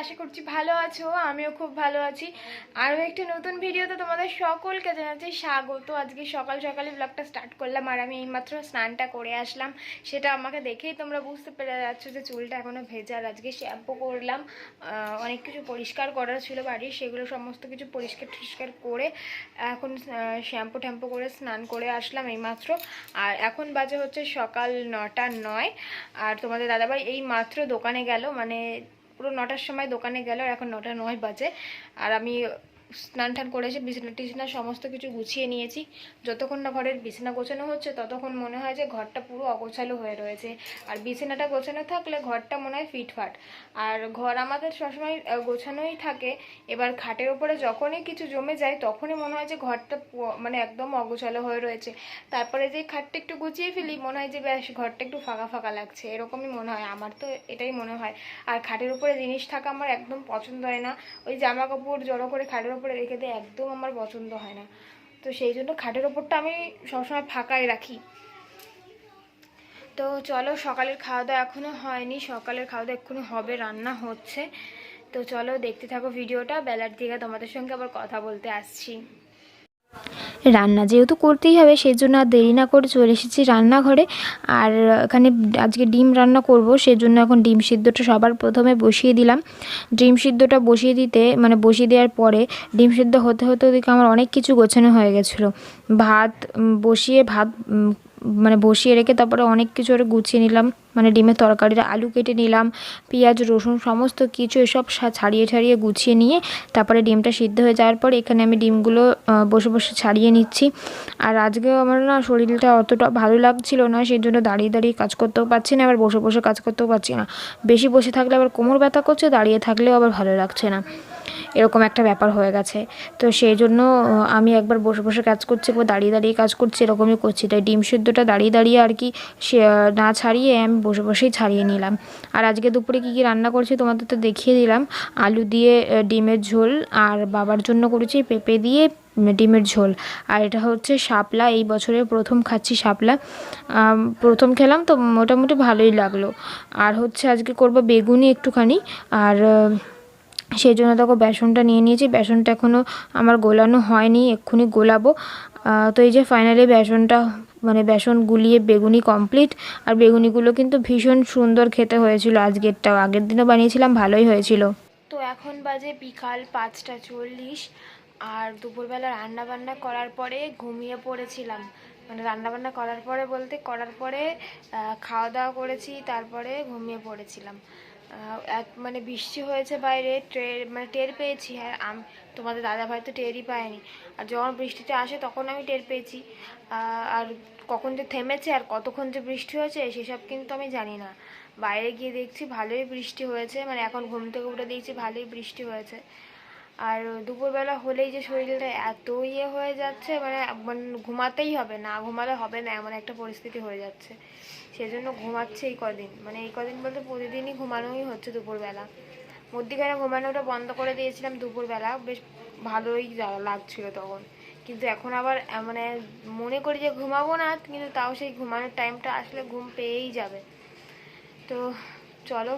আশা করছি ভালো আছো, আমিও খুব ভালো আছি। আরও একটি নতুন ভিডিওতে তোমাদের সকলকে জানাচ্ছি স্বাগত। আজকে সকাল সকালে ব্লগটা স্টার্ট করলাম, আর আমি এইমাত্র স্নানটা করে আসলাম। সেটা আমাকে দেখেই তোমরা বুঝতে পেরে যাচ্ছ যে চুলটা এখনও ভেজাল আজকে শ্যাম্পু করলাম অনেক কিছু পরিষ্কার করার ছিল বাড়ির, সেগুলো সমস্ত কিছু পরিষ্কার টরিষ্কার করে এখন শ্যাম্পু ট্যাম্পু করে স্নান করে আসলাম এইমাত্র। আর এখন বাজে হচ্ছে সকাল নটা নয়। আর তোমাদের দাদাভাই এই মাত্র দোকানে গেল মানে পুরো নটার সময় দোকানে গেল আর এখন নটা নয় বাজে। আর আমি স্নান টান এসে বিছানা টিছানা সমস্ত কিছু গুছিয়ে নিয়েছি। যতক্ষণ না ঘরের বিছানা গোছানো হচ্ছে, ততক্ষণ মনে হয় যে ঘরটা পুরো অগোছালো হয়ে রয়েছে। আর বিছানাটা গোছানো থাকলে ঘরটা মনে হয় ফিটফাট। আর ঘর আমাদের সবসময় গোছানোই থাকে। এবার খাটের ওপরে যখনই কিছু জমে যায়, তখনই মনে হয় যে ঘরটা মানে একদম অগোছালো হয়ে রয়েছে। তারপরে যে খাটটা একটু গুছিয়ে ফেলি, মনে হয় যে ব্যাস, ঘরটা একটু ফাঁকা ফাঁকা লাগছে। এরকমই মনে হয়, আমার তো এটাই মনে হয়। আর খাটের উপরে জিনিস থাকা আমার একদম পছন্দ হয় না। ওই জামা কাপড় জড়ো করে খাটের উপরে রেখে দিয়ে, একদম আমার পছন্দ হয় না। তো সেই জন্য খাটের ওপরটা আমি সবসময় ফাঁকাই রাখি। তো চলো, সকালের খাওয়া দাওয়া এখনও হয়নি, সকালের খাওয়া দাওয়া এক্ষুনি হবে, রান্না হচ্ছে। তো চলো, দেখতে থাকো ভিডিওটা, বেলার দিকে তোমাদের সঙ্গে আবার কথা বলতে আসছি। রান্না যেহেতু করতেই হবে সেই জন্য আর দেরি না করে চলে এসেছি রান্নাঘরে। আর এখানে আজকে ডিম রান্না করব, সেজন্য এখন ডিম সিদ্ধটা সবার প্রথমে বসিয়ে দিলাম। ডিম সিদ্ধটা বসিয়ে দিতে মানে বসিয়ে দেওয়ার পরে ডিম সিদ্ধ হতে হতে ওদিকে আমার অনেক কিছু গোছানো হয়ে গেছিল। ভাত বসিয়ে ভাত মানে বসিয়ে রেখে তারপরে অনেক কিছু ওরা গুছিয়ে নিলাম। মানে ডিমের তরকারিটা, আলু কেটে নিলাম, পেঁয়াজ, রসুন, সমস্ত কিছু এসব ছাড়িয়ে ছাড়িয়ে গুছিয়ে নিয়ে তারপরে ডিমটা সিদ্ধ হয়ে যাওয়ার পর এখানে আমি ডিমগুলো বসে বসে ছাড়িয়ে নিচ্ছি। আর আজকেও আমার না শরীরটা অতটা ভালো লাগছিল না সেই জন্য দাঁড়িয়ে দাঁড়িয়ে কাজ করতেও পারছি না, আবার বসে বসে কাজ করতেও পারছি না। বেশি বসে থাকলে আবার কোমর ব্যথা করছে, দাঁড়িয়ে থাকলেও আবার ভালো লাগছে না। এরকম একটা ব্যাপার হয়ে গেছে। তো সেই জন্য আমি একবার বসে বসে কাজ করছি, একবার দাঁড়িয়ে দাঁড়িয়ে কাজ করছি, এরকমই করছি। তাই ডিম সিদ্ধটা দাঁড়িয়ে দাঁড়িয়ে আর কি সে না ছাড়িয়ে আমি বসে বসেই ছাড়িয়ে নিলাম। আর আজকে দুপুরে কী কী রান্না করছি তোমাদের তো দেখিয়ে দিলাম। আলু দিয়ে ডিমের ঝোল আর বাবার জন্য করেছি পেঁপে দিয়ে ডিমের ঝোল। আর এটা হচ্ছে শাপলা, এই বছরের প্রথম খাচ্ছি শাপলা। প্রথম খেলাম তো মোটামুটি ভালোই লাগল। আর হচ্ছে আজকে করব বেগুনি একটুখানি। আর সেই জন্য দেখো বেসনটা নিয়ে নিয়েছি। বেসনটা এখনও আমার গোলানো হয়নি, এক্ষুনি গোলাবো। তো এই যে ফাইনালি বেসনটা মানে বেসন গুলিয়ে বেগুনি কমপ্লিট আর বেগুনিগুলো কিন্তু ভীষণ সুন্দর খেতে হয়েছিল আজকেরটাও। আগের দিনও বানিয়েছিলাম, ভালোই হয়েছিল। তো এখন বাজে বিকাল পাঁচটা চল্লিশ। আর দুপুরবেলা রান্না বান্না করার পরে ঘুমিয়ে পড়েছিলাম। মানে রান্না বান্না করার পরে বলতে করার পরে খাওয়া দাওয়া করেছি, তারপরে ঘুমিয়ে পড়েছিলাম। এক- মানে বৃষ্টি হয়েছে বাইরে ট্রের মানে টের পেয়েছি হ্যাঁ আমি, তোমাদের দাদা ভাই তো টেরই পায়নি। আর যখন বৃষ্টিতে আসে তখন আমি টের পেয়েছি। আর কখন যে থেমেছে আর কতক্ষণ যে বৃষ্টি হয়েছে, সেসব কিন্তু আমি জানি না। বাইরে গিয়ে দেখছি ভালোই বৃষ্টি হয়েছে মানে এখন ঘুম থেকে উঠে দেখছি ভালোই বৃষ্টি হয়েছে। আর দুপুরবেলা হলেই যে শরীরটা এত ইয়ে হয়ে যাচ্ছে মানে মানে ঘুমাতেই হবে না, ঘুমালে হবে না, এমন একটা পরিস্থিতি হয়ে যাচ্ছে। সেজন্য ঘুমাচ্ছে এই কদিন মানে এই কদিন বলতে প্রতিদিনই ঘুমানোই হচ্ছে দুপুরবেলা। মধ্যিখানে ঘুমানোটা বন্ধ করে দিয়েছিলাম দুপুরবেলা, বেশ ভালোই লাগছিল তখন। কিন্তু এখন আবার মানে মনে করি যে ঘুমাবো না, কিন্তু তাও সেই ঘুমানোর টাইমটা আসলে ঘুম পেয়েই যাবে। তো চলো,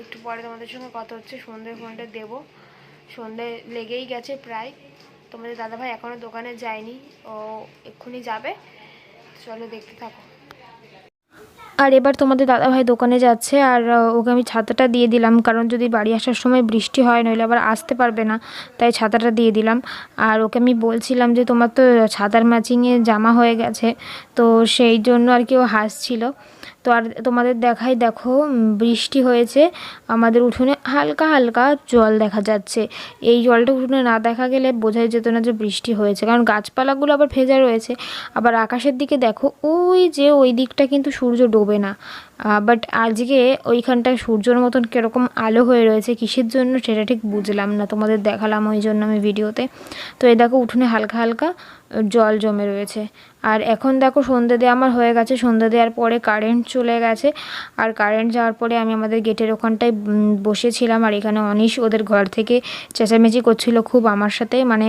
একটু পরে তোমাদের সঙ্গে কথা হচ্ছে, সন্ধ্যে ফোনটা দেবো। সন্ধে লেগেই গেছে প্রায়। তোমাদের দাদাভাই এখনও দোকানে যায়নি, ও এক্ষুনি যাবে। চলো দেখতে থাকো। আর এবার তোমাদের দাদাভাই দোকানে যাচ্ছে, আর ওকে আমি ছাতাটা দিয়ে দিলাম, কারণ যদি বাড়ি আসার সময় বৃষ্টি হয়, নইলে আবার আসতে পারবে না, তাই ছাতাটা দিয়ে দিলাম। আর ওকে আমি বলছিলাম যে, তোমার তো ছাতার ম্যাচিংয়ে জামা হয়ে গেছে। তো সেই জন্য আর কি ও হাসছিল। তো আর তোমাদের দেখাই, দেখো বৃষ্টি হয়েছে। আমাদের উঠোনে হালকা হালকা জল দেখা যাচ্ছে। এই জলটা উঠোনে না দেখা গেলে বোঝাই যেত না যে বৃষ্টি হয়েছে। কারণ গাছপালাগুলো আবার ভেজা রয়েছে। আবার আকাশের দিকে দেখো, ওই যে ওই দিকটা কিন্তু সূর্য ডোবে না। বাট আজকে ওইখানটায় সূর্যর মতন কীরকম আলো হয়ে রয়েছে, কিসের জন্য সেটা ঠিক বুঝলাম না। তোমাদের দেখালাম ওই জন্য আমি ভিডিওতে। তো এই দেখো, উঠোনে হালকা হালকা জল জমে রয়েছে। আর এখন দেখো সন্ধ্যে দেওয়া আমার হয়ে গেছে। সন্ধ্যে দেওয়ার পরে কারেন্ট চলে গেছে। আর কারেন্ট যাওয়ার পরে আমি আমাদের গেটের ওখানটায় বসেছিলাম। আর এখানে অনিশ ওদের ঘর থেকে চেঁচামেচি করছিল খুব আমার সাথে। মানে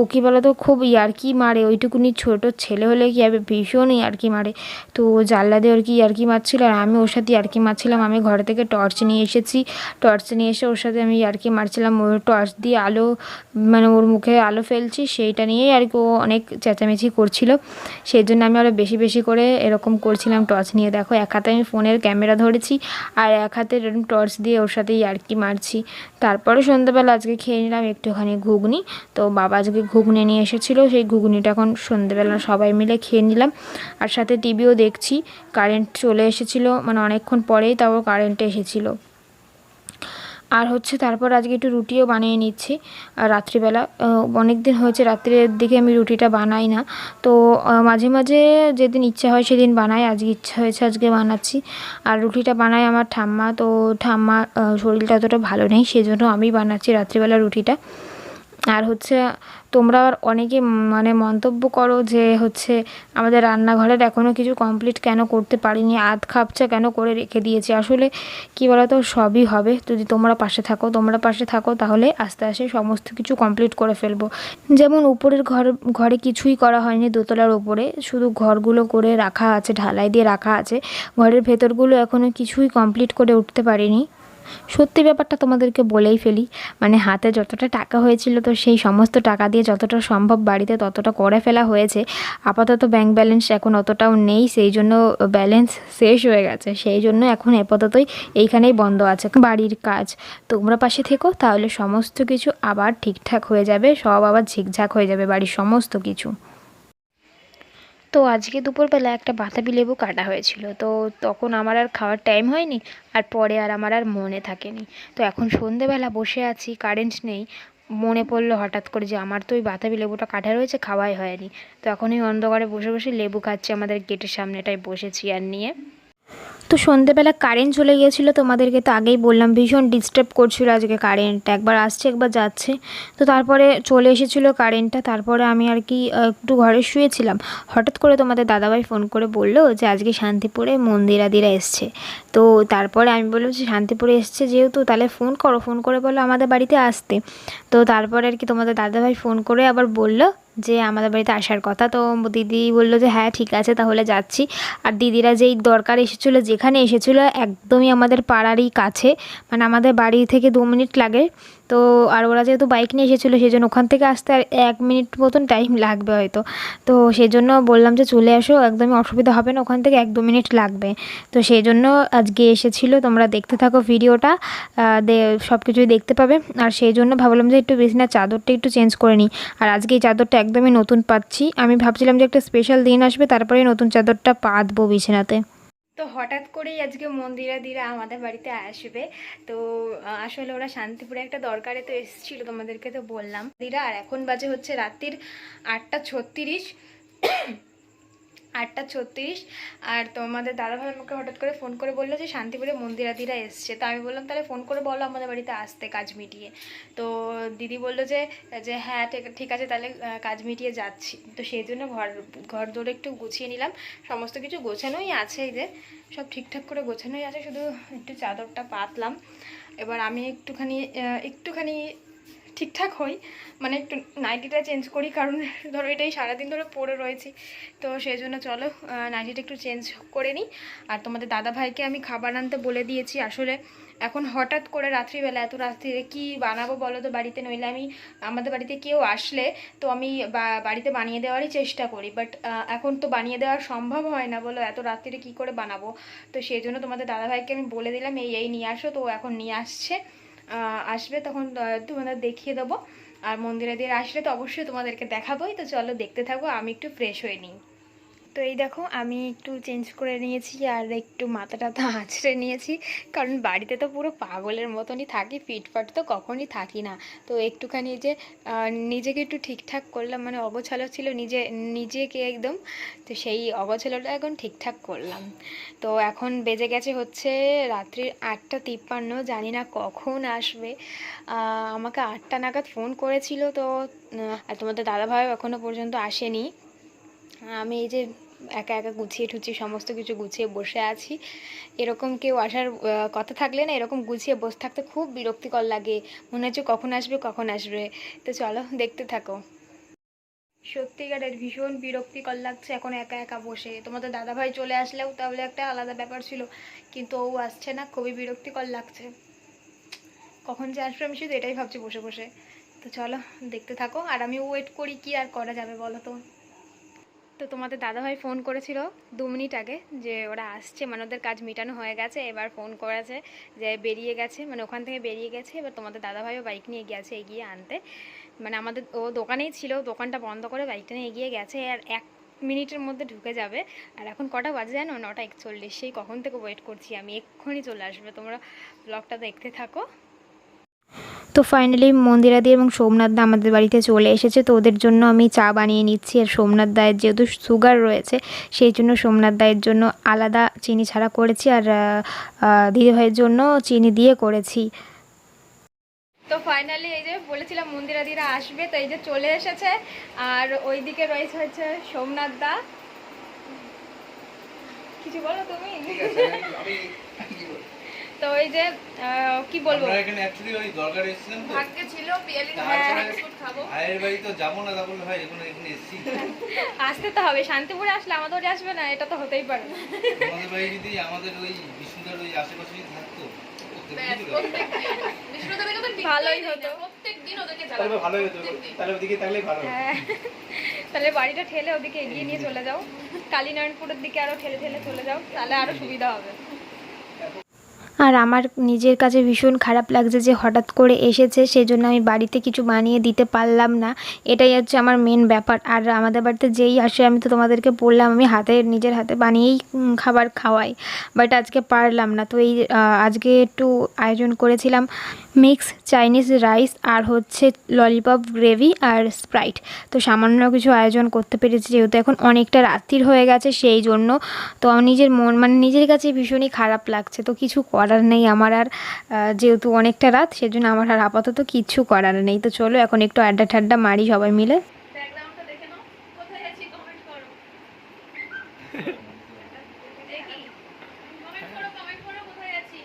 ও কী বলতো, খুব ইয়ার্কি মারে। ওইটুকুনি ছোট ছেলে হলে কি হবে? ভীষণ ইয়ার্কি মারে। তো ও জানলা দিয়ে ওর কি ইয়ার্কি মারছিল? আর আমি ওর সাথে ইয়ার্কি মারছিলাম। আমি ঘর থেকে টর্চ নিয়ে এসেছি। টর্চ নিয়ে এসে ওর সাথে আমি ইয়ার্কি মারছিলাম। ওর টর্চ দিয়ে আলো মানে ওর মুখে আলো ফেলছি। সেইটা নিয়েই আর কি ও অনেক চেঁচামেচি করছিল। সেই জন্য আমি আরও বেশি বেশি করে এরকম করছিলাম টর্চ নিয়ে। দেখো, এক হাতে আমি ফোনের ক্যামেরা ধরেছি আর এক হাতে এরকম টর্চ দিয়ে ওর সাথে ইয়ার্কি মারছি। তারপরে সন্ধ্যাবেলা আজকে খেয়ে নিলাম একটুখানি ঘুগনি। তো বাবা আজকে ঘুগনি নিয়ে এসেছিল, সেই ঘুগনিটা এখন সন্ধ্যেবেলা সবাই মিলে খেয়ে নিলাম। আর সাথে টিভিও দেখছি কারেন্ট চলে এসেছিল মানে অনেকক্ষণ পরেই তাও কারেন্ট এসেছিল। আর হচ্ছে তারপর আজকে একটু রুটিও বানিয়ে নিচ্ছি। রাত্রিবেলা অনেক দিন হয়েছে, রাত্রের দিকে আমি রুটিটা বানাই না। তো মাঝে মাঝে যেদিন ইচ্ছা হয় সেদিন বানাই, আজকে ইচ্ছা হয়েছে আজকে বানাচ্ছি। আর রুটিটা বানাই আমার ঠাম্মা, তো ঠাম্মা শরীরটা অতটা ভালো নেই, সেজন্য আমি বানাচ্ছি রাত্রিবেলা রুটিটা। আর হচ্ছে তোমরা অনেকে মানে মন্তব্য করো যে হচ্ছে আমাদের রান্নাঘরের এখনও কিছু কমপ্লিট কেন করতে পারিনি, আধ খাপচা কেন করে রেখে দিয়েছি? আসলে কী বলতো, সবই হবে। যদি তোমরা পাশে থাকো, তোমরা পাশে থাকো, তাহলে আস্তে আস্তে সমস্ত কিছু কমপ্লিট করে ফেলব। যেমন উপরের ঘর, ঘরে কিছুই করা হয়নি দোতলার উপরে। শুধু ঘরগুলো করে রাখা আছে, ঢালাই দিয়ে রাখা আছে। ঘরের ভেতরগুলো এখনও কিছুই কমপ্লিট করে উঠতে পারিনি। সত্যি ব্যাপারটা তোমাদেরকে বলেই ফেলি। মানে হাতে যতটা টাকা হয়েছিল তো সেই সমস্ত টাকা দিয়ে যতটা সম্ভব বাড়িতে ততটা করে ফেলা হয়েছে। আপাতত ব্যাংক ব্যালেন্স এখন অতটাও নেই, সেই জন্য ব্যালেন্স শেষ হয়ে গেছে। সেই জন্য এখন আপাততই এইখানেই বন্ধ আছে। বাড়ির কাজ, তোমরা পাশে থেকো, তাহলে সমস্ত কিছু আবার ঠিকঠাক হয়ে যাবে, সব আবার ঝিকঝাক হয়ে যাবে বাড়ির সমস্ত কিছু। তো আজকে দুপুরবেলা একটা বাতাবি লেবু কাটা হয়েছিল। তো তখন আমার আর খাওয়ার টাইম হয়নি আর পরে আর আমার আর মনে থাকেনি। তো এখন সন্ধেবেলা বসে আছি কারেন্ট নেই। মনে পড়ল হঠাৎ করে যে আমার তো ওই বাতাবি লেবুটা কাটা রয়েছে, খাওয়াই হয়নি। তো এখন ওই অন্ধকারে বসে বসে লেবু খাচ্ছি আমাদের গেটের সামনেটায় বসেছি আর নিয়ে। তো সন্ধেবেলা কারেন্ট চলে গিয়েছিল, তোমাদেরকে তো আগেই বললাম, ভীষণ ডিস্টার্ব করছিল আজকে কারেন্ট একবার আসছে, একবার যাচ্ছে। তো তারপরে চলে এসেছিল কারেন্টটা তারপরে আমি আর কি একটু ঘরে শুয়েছিলাম। হঠাৎ করে তোমাদের দাদাভাই ফোন করে বলল যে, আজকে শান্তিপুরে মন্দিরাদিরা এসছে। তো তারপরে আমি বললাম যে, শান্তিপুরে এসছে যেহেতু, তাহলে ফোন করো। ফোন করে বলো আমাদের বাড়িতে আসতে। তো তারপরে আর কি তোমাদের দাদাভাই ফোন করে আবার বলল যে আমাদের বাড়িতে আসার কথা, তো দিদি বলল যে হ্যাঁ ঠিক আছে, তাহলে যাচ্ছি। আর দিদিরা যেই দরকার এসেছিল, যেখানে এসেছিল, একদমই আমাদের পাড়ারই কাছে। মানে আমাদের বাড়ি থেকে দু মিনিট লাগে। তো আর ওরা যেহেতু বাইক নিয়ে এসেছিল সেই জন্য ওখান থেকে আসতে আর এক মিনিট মতন টাইম লাগবে হয়তো। তো সেই জন্য বললাম যে চলে আসো, একদমই অসুবিধা হবে না, ওখান থেকে এক দু মিনিট লাগবে। তো সেই জন্য আজকে এসেছিল, তোমরা দেখতে থাকো ভিডিওটা সব কিছুই দেখতে পাবে। আর সেই জন্য ভাবলাম যে একটু বিছানার চাদরটা একটু চেঞ্জ করে নিই। আর আজকে এই চাদরটা একদমই নতুন পাচ্ছি। আমি ভাবছিলাম যে একটা স্পেশাল দিন আসবে তারপরে নতুন চাদরটা পাতবো বিছানাতে। তো হঠাৎ করেই আজকে মন্দিরা দিরা আমাদের বাড়িতে আসবে। তো আসলে ওরা শান্তিপুরে একটা দরকারে তো এসেছিল, তোমাদেরকে তো বললাম। দিরা আর এখন বাজে হচ্ছে রাত্রির আটটা ছত্রিশ। আটটা ছত্রিশ। আর তোমাদের দাদাভাই আমাকে হঠাৎ করে ফোন করে বলল যে, শান্তিপুরে মন্দিরাদিরা এসছে। তো আমি বললাম, তাহলে ফোন করে বলো আমাদের বাড়িতে আসতে কাজ মিটিয়ে। তো দিদি বলল যে যে হ্যাঁ ঠিক আছে, তাহলে কাজ মিটিয়ে যাচ্ছি। তো সেই জন্য ঘর ঘর দৌড়ে একটু গুছিয়ে নিলাম। সমস্ত কিছু গোছানোই আছে এই যে, সব ঠিকঠাক করে গোছানোই আছে। শুধু একটু চাদরটা পাতলাম। এবার আমি একটুখানি একটুখানি ঠিকঠাক হই মানে একটু নাইটিটা চেঞ্জ করি, কারণ ধরো এটাই সারাদিন ধরে পরে রয়েছি। তো সেই জন্য চলো নাইটিটা একটু চেঞ্জ করে নিই। আর তোমাদের দাদা ভাইকে আমি খাবার আনতে বলে দিয়েছি। আসলে এখন হঠাৎ করে রাত্রিবেলা এত রাত্রিরে কি বানাবো বলো তো? বাড়িতে নইলে আমি, আমাদের বাড়িতে কেউ আসলে তো আমি বাড়িতে বানিয়ে দেওয়ারই চেষ্টা করি। বাট এখন তো বানিয়ে দেওয়া সম্ভব হয় না বলো, এত রাত্রিরে কি করে বানাবো? তো সেই জন্য তোমাদের দাদাভাইকে আমি বলে দিলাম, এই এই নিয়ে আসো। তো এখন নিয়ে আসছে। আসবে, তখন তোমাদের দেখিয়ে দেবো। আর মন্দিরে দিয়ে আসলে তো অবশ্যই তোমাদেরকে দেখাবোই। তো চলো দেখতে থাকো, আমি একটু ফ্রেশ হয়ে নিই। তো এই দেখো, আমি একটু চেঞ্জ করে নিয়েছি আর একটু মাথা টাথা আঁচড়ে নিয়েছি। কারণ বাড়িতে তো পুরো পাগলের মতনই থাকি, ফিটফাট তো কখনই থাকি না। তো একটুখানি যে নিজেকে একটু ঠিকঠাক করলাম মানে অগোছালো ছিল নিজে, নিজেকে একদম, তো সেই অগোছালোটা এখন ঠিকঠাক করলাম। তো এখন বেজে গেছে হচ্ছে রাত্রির আটটা তিপ্পান্ন, জানি না কখন আসবে। আমাকে আটটা নাগাদ ফোন করেছিল তো তোমাদের দাদাভাইও এখনও পর্যন্ত আসেনি। আমি এই যে একা একা গুছিয়ে ঠুছিয়ে সমস্ত কিছু গুছিয়ে বসে আছি। এরকম কেউ আসার কথা থাকলে না এরকম গুছিয়ে বসে থাকতে খুব বিরক্তিকর লাগে। মনে হচ্ছে কখন আসবে কখন আসবে। তো চলো, দেখতে থাকো। সত্যিকারের ভীষণ বিরক্তিকর লাগছে এখন একা একা বসে। তোমাদের দাদাভাই চলে আসলেও তাহলে একটা আলাদা ব্যাপার ছিল, কিন্তু ও আসছে না, খুবই বিরক্তিকর লাগছে। কখন যে আসবে আমি শুধু এটাই ভাবছি বসে বসে। তো চলো, দেখতে থাকো। আর আমি ওয়েট করি কি আর করা যাবে বলো তো? তো তোমাদের দাদাভাই ফোন করেছিল দু মিনিট আগে যে ওরা আসছে মানে ওদের কাজ মেটানো হয়ে গেছে, এবার ফোন করেছে যে বেরিয়ে গেছে মানে ওখান থেকে বেরিয়ে গেছে, এবার তোমাদের দাদাভাইও বাইক নিয়ে গেছে এগিয়ে আনতে। মানে আমাদের, ও দোকানেই ছিল, দোকানটা বন্ধ করে বাইকটা নিয়ে এগিয়ে গেছে, আর এক মিনিটের মধ্যে ঢুকে যাবে। আর এখন কটা বাজে জানো? নটা একচল্লিশ, সেই কখন থেকে ওয়েট করছি আমি, এক্ষুনি চলে আসবে। তোমরা ব্লগটা দেখতে থাকো। তো ফাইনালি মন্দিরা মন্দিরাদি এবং সোমনাথ দা আমাদের বাড়িতে চলে এসেছে। তো ওদের জন্য আমি চা বানিয়ে নিচ্ছি। আর সোমনাথ দায়ের যেহেতু সুগার রয়েছে সেই জন্য সোমনাথ দায়ের জন্য আলাদা চিনি ছাড়া করেছি। আর দিদিভাইয়ের জন্য চিনি দিয়ে করেছি। তো ফাইনালি এই যে বলেছিলাম মন্দিরাদিরা আসবে তো এই যে চলে এসেছে। আর ওইদিকে রয়েছে হচ্ছে সোমনাথ দা। কিছু বলো তুমি? তো ওই যে কি বলব? আমরা এখানে অ্যাকচুয়ালি ওই দরকার এসেছিলাম তো। ভাগ্যে ছিল পিয়ালি হ্যাঁ। খাব। ভাইয়ের বাড়ি তো যাব না তা বললে হয় এখন এখানে এসেছি। আসতে তো হবে শান্তিপুরে আসলে আমাদের বাড়ি আসবে না এটা তো হতেই পারে। আমাদের বাড়ি যদি আমাদের ওই বিষ্ণুদার ওই আশেপাশে যদি থাকতো প্রত্যেক দিন। বিষ্ণুদেবীকে তো ভালোই হতো। প্রত্যেক দিন ওদেরকে তাহলে ভালোই হতো তাহলে ওদিকে থাকলেই ভালো হ্যাঁ তাহলে বাড়িটা ঠেলে ওদিকে এগিয়ে নিয়ে চলে যাও। কালীনারায়ণপুরের দিকে আরও ঠেলে ঠেলে চলে যাও তাহলে আরও সুবিধা হবে। আর আমার নিজের কাছে ভীষণ খারাপ লাগছে যে হঠাৎ করে এসেছে সেই জন্য আমি বাড়িতে কিছু বানিয়ে দিতে পারলাম না। এটাই হচ্ছে আমার মেন ব্যাপার। আর আমাদের বাড়িতে যেই আসে, আমি তো তোমাদেরকে বললাম, আমি হাতে, নিজের হাতে বানিয়েই খাবার খাওয়াই। বাট আজকে পারলাম না। তো এই আজকে একটু আয়োজন করেছিলাম। মিক্স চাইনিজ রাইস আর হচ্ছে ললিপপ গ্রেভি আর স্প্রাইট। তো সামান্য কিছু আয়োজন করতে পেরেছি যেহেতু এখন অনেকটা রাত্রির হয়ে গেছে সেই জন্য। তো নিজের মন মানে নিজের কাছে ভীষণই খারাপ লাগছে। তো কিছু করার নেই আমার আর যেহেতু অনেকটা রাত, সেজন্য আমার আর আপাতত কিছু করার নেই। তো চলো এখন একটু আড্ডা ঠাড্ডা মারি সবাই মিলে ব্যাকগ্রাউন্ডটা দেখে নাও কোথায় আছি কমেন্ট করো দেখি কমেন্ট করো কমেন্ট করো কোথায় আছি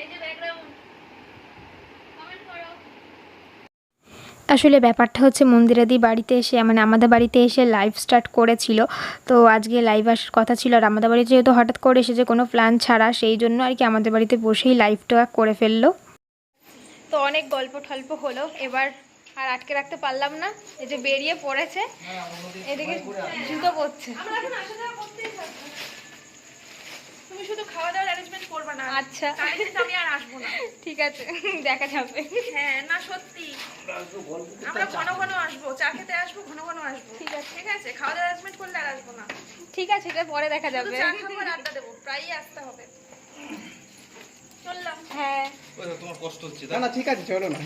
এই যে ব্যাকগ্রাউন্ড কমেন্ট করো আসলে ব্যাপারটা হচ্ছে মন্দিরাদি বাড়িতে এসে মানে আমাদের বাড়িতে এসে লাইভ স্টার্ট করেছিল। তো আজকে লাইভ আসার কথা ছিল আর আমাদের বাড়িতে যেহেতু হঠাৎ করে এসেছে কোনো প্ল্যান ছাড়া, সেই জন্য আর কি আমাদের বাড়িতে বসেই লাইভটা করে ফেলল। তো অনেক গল্প টল্প হলো। এবার আর আটকে রাখতে পারলাম না। এই যে বেরিয়ে পড়েছে, এদিকে জুতো পড়ছে আমরা এখন আসা যাওয়া করতেই থাকব তুমি শুধু খাওয়া দাওয়ার অ্যারেঞ্জমেন্ট করবে না। আচ্ছা। তাহলে কিন্তু আমি আর আসব না। ঠিক আছে দেখা যাবে। হ্যাঁ না সত্যি। আমরা ঘন ঘন আসব চা খেতে আসব ঘন ঘন আসব। ঠিক আছে। ঠিক আছে খাওয়া দাওয়া অ্যারেঞ্জমেন্ট করলে আর আসব না। ঠিক আছে এটা পরে দেখা যাবে। চা খাব আর আড্ডা দেবো প্রায়ই আসতে হবে। চললাম। হ্যাঁ। ওই তো তোমার কষ্ট হচ্ছে না না ঠিক আছে চলো না।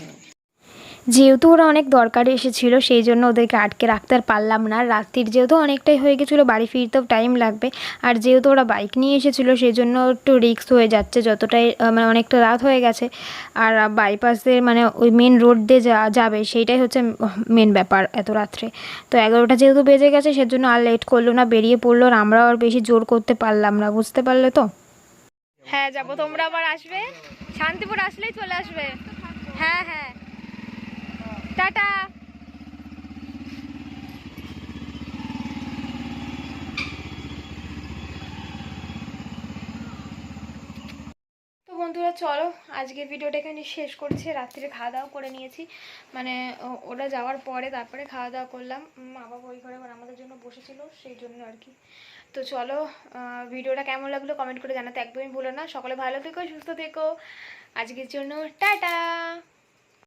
যেহেতু ওরা অনেক দরকারে এসেছিল, সেই জন্য ওদেরকে আটকে রাখতে আর পারলাম না। রাত্রির যেহেতু অনেকটাই হয়ে গেছিল, বাড়ি ফিরতেও টাইম লাগবে। আর যেহেতু ওরা বাইক নিয়ে এসেছিল, সেই জন্য একটু রিস্ক হয়ে যাচ্ছে যতটাই মানে অনেকটা রাত হয়ে গেছে। আর বাইপাসের মানে ওই মেন রোড দিয়ে যা, যাবে, সেইটাই হচ্ছে মেন ব্যাপার এত রাত্রে। তো এগারোটা যেহেতু বেজে গেছে, সেজন্য আর লেট করল না, বেরিয়ে পড়ল আর আমরাও আর বেশি জোর করতে পারলাম না, বুঝতে পারলে তো? হ্যাঁ যাব। তোমরা আবার আসবে? শান্তিপুর আসলেই চলে আসবে। হ্যাঁ হ্যাঁ। টাটা। বন্ধুরা, চলো আজকের ভিডিওটা এখানে শেষ করছি। রাত্রে খাওয়া দাওয়া করে নিয়েছি। মানে ওরা যাওয়ার পরে তারপরে খাওয়া দাওয়া করলাম মা বাবা ওই ঘরে আমাদের জন্য বসেছিল, সেই জন্য আর কি। তো চলো ভিডিওটা কেমন লাগল কমেন্ট করে জানাতে একদমই ভুলো না। সকলে ভালো থেকো, সুস্থ থেকো। আজকের জন্য টাটা।